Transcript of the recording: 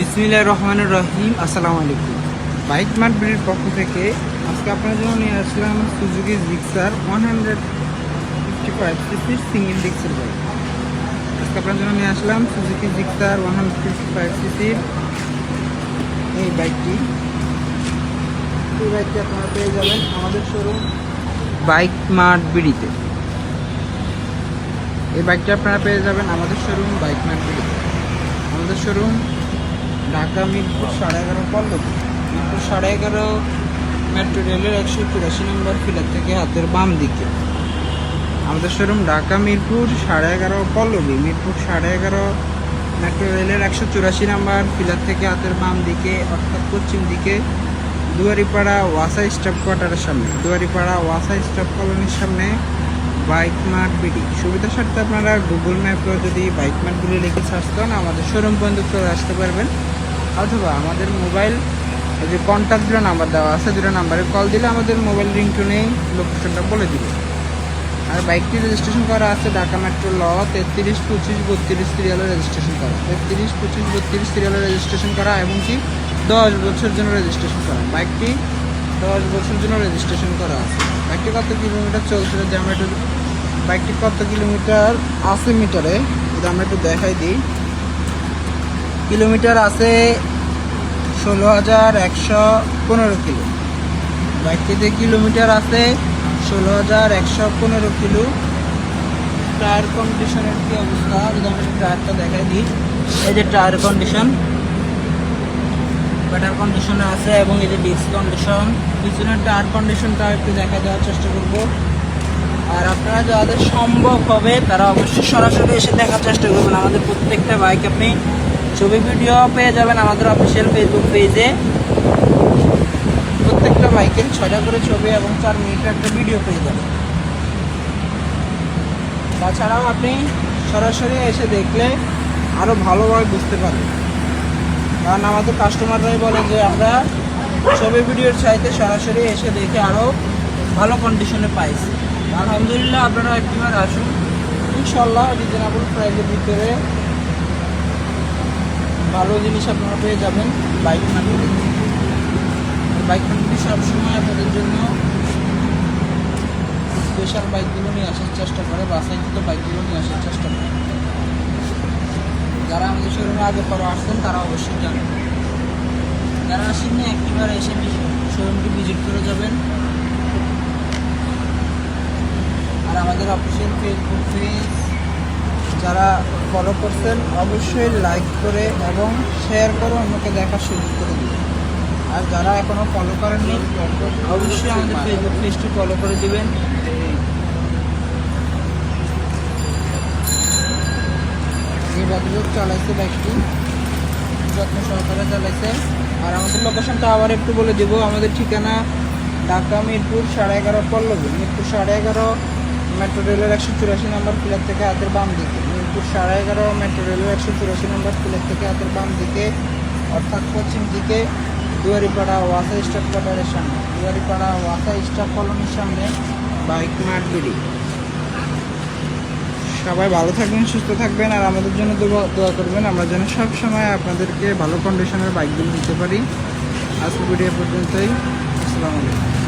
বিসমিল্লাহ রহমানুর রহিম, আসসালামু আলাইকুম। বাইক মার্ট ব্রিডের পক্ষ থেকে আজকে আপনার জন্য নিয়ে আসলাম Suzuki Gixxer one hundred fifty five সিসির সিঙ্গেল ডিক্সের বাইক। আজকে আপনার জন্য নিয়ে আসলাম Suzuki Gixxer one hundred fifty five সিসির এই বাইকটি। এই বাইকটি আপনারা পেয়ে যাবেন আমাদের শোরুম বাইক মার্ট বিডিতে এই বাইকটি আপনারা পেয়ে যাবেন আমাদের শোরুম বাইক মার্ট বিডিতে আমাদের শোরুম ঢাকা মিরপুর সাড়ে এগারো পল্লবী। মিরপুর সাড়ে এগারো মেট্রো রেলের একশো চুরাশি নম্বর ফিলার থেকে হাতের বাম দিকে। আমাদের শোরুম ঢাকা মিরপুর সাড়ে এগারো পল্লবী। মিরপুর সাড়ে এগারো মেট্রো রেলের একশো চুরাশি নম্বর ফিলার থেকে হাতের বাম দিকে, অর্থাৎ পশ্চিম দিকে, দুয়ারিপাড়া ওয়াসা স্টাফ কোয়ার্টারের সামনে। দুয়ারিপাড়া ওয়াসা স্টাফ কলোনির সামনে বাইক মার্ট বিডি সুবিধা সাথে আপনারা গুগল ম্যাপেও যদি বাইক মার্টগুলি লিখে সার্চ করেন, আমাদের শোরুম পর্যন্ত চলে আসতে পারবেন। অথবা আমাদের মোবাইল যে কন্ট্যাক্ট দুটো নাম্বার দেওয়া আছে, দুটো নাম্বারে কল দিলে আমাদের মোবাইল রিংটোনেই লোকেশনটা বলে দিবে। আর বাইকটি রেজিস্ট্রেশন করা আছে ঢাকা মেট্রো ল তেত্রিশ পঁচিশ বত্রিশ সিরিয়ালের রেজিস্ট্রেশন করা। তেত্রিশ পঁচিশ বত্রিশ সিরিয়ালের রেজিস্ট্রেশন করা এবং কি দশ বছর জন্য রেজিস্ট্রেশন করা। বাইকটি দশ বছর জন্য রেজিস্ট্রেশন করা আছে। বাইকটি কত কিলোমিটার চলছিল যে আমরা একটু বাইকটি কত কিলোমিটার আছে মিটারে যদি আমরা একটু দেখাই দিই। কিলোমিটার আছে ষোলো হাজার একশো পনেরো কিলো। বাইকটিতে কিলোমিটার আছে ষোলো হাজার একশো পনেরো কিলো। টায়ার কন্ডিশনের কি অবস্থা? যদি একটু টায়ারটা দেখাই দিই। এই যে টায়ার কন্ডিশন। ব্যাটার কন্ডিশনে আছে এবং এই যে ডিস্ক কন্ডিশন। পিছনের টায়ার কন্ডিশনটা একটু দেখা দেওয়ার চেষ্টা করব। আর আপনারা যাদের সম্ভব হবে, তারা অবশ্যই সরাসরি এসে দেখার চেষ্টা করবেন। আমাদের প্রত্যেকটা বাইক আপনি ছবি ভিডিও পেয়ে যাবেন আমাদের অফিসিয়াল ফেসবুক পেজে প্রত্যেকটা বাইকের ছয়টা করে ছবি এবং চার মিনিটের একটা ভিডিও পেয়ে যাবেন। তাছাড়াও আপনি সরাসরি এসে দেখলে আরও ভালোভাবে বুঝতে পারবেন। কারণ আমাদের কাস্টমাররাই বলে যে, আমরা ছবি ভিডিওর চাইতে সরাসরি এসে দেখে আরও ভালো কন্ডিশনে পাইছি। আলহামদুলিল্লাহ, আপনারা একটিবার আসুন। ইনশাল্লাহ রিজনেবল প্রাইসের ভিতরে ভালো জিনিস আপনারা পেয়ে যাবেন বাইক মার্কেটে বাইক মার্কেটে সবসময় আপনাদের জন্য স্পেশাল বাইকগুলো নিয়ে আসার চেষ্টা করে বাসাইকৃত বাইকগুলো নিয়ে আসার চেষ্টা করে। যারা আমাদের শোরুমে আগে পরে আসতেন, তারা অবশ্যই জানেন। যারা আসেননি, একটিবার এসে শোরুমটি ভিজিট করে যাবেন। আর আমাদের অফিসিয়াল ফেসবুক পেজ যারা ফলো করছেন অবশ্যই লাইক করে এবং শেয়ার করে অন্যকে দেখার সুযোগ করে দিবেন আর যারা এখনও ফলো করেননি অবশ্যই আমাদের ফেসবুক পেজটি ফলো করে দিবেন। এই চালাইছে বাইকটি যত্ন সহকারে চালাইছে। আর আমাদের লোকেশনটা আবার একটু বলে দিব আমাদের ঠিকানা ঢাকা মিরপুর সাড়ে এগারো পল্লবী। মিরপুর সাড়ে এগারো মেট্রো রেলের একশো চুরাশি নম্বর প্লেট থেকে হাতের বাম দিকে। মিরপুর সাড়ে এগারো, মেট্রো রেলের একশো চুরাশি নম্বর প্লেট থেকে হাতের বাম দিকে, অর্থাৎ পশ্চিম দিকে দুয়ারিপাড়া ওয়াসা স্টাফ কোয়ার্টারের সামনে। দুয়ারিপাড়া ওয়াসা স্টাফ কলোনির সামনে বাইক মার্ট বিডি সবাই ভালো থাকবেন, সুস্থ থাকবেন, আর আমাদের জন্য দোয়া করবেন। আমরা যেন সব সময় আপনাদেরকে ভালো কন্ডিশনের বাইকগুলো দিতে পারি। আজকে ভিডিও পর্যন্তই। আসসালামু আলাইকুম।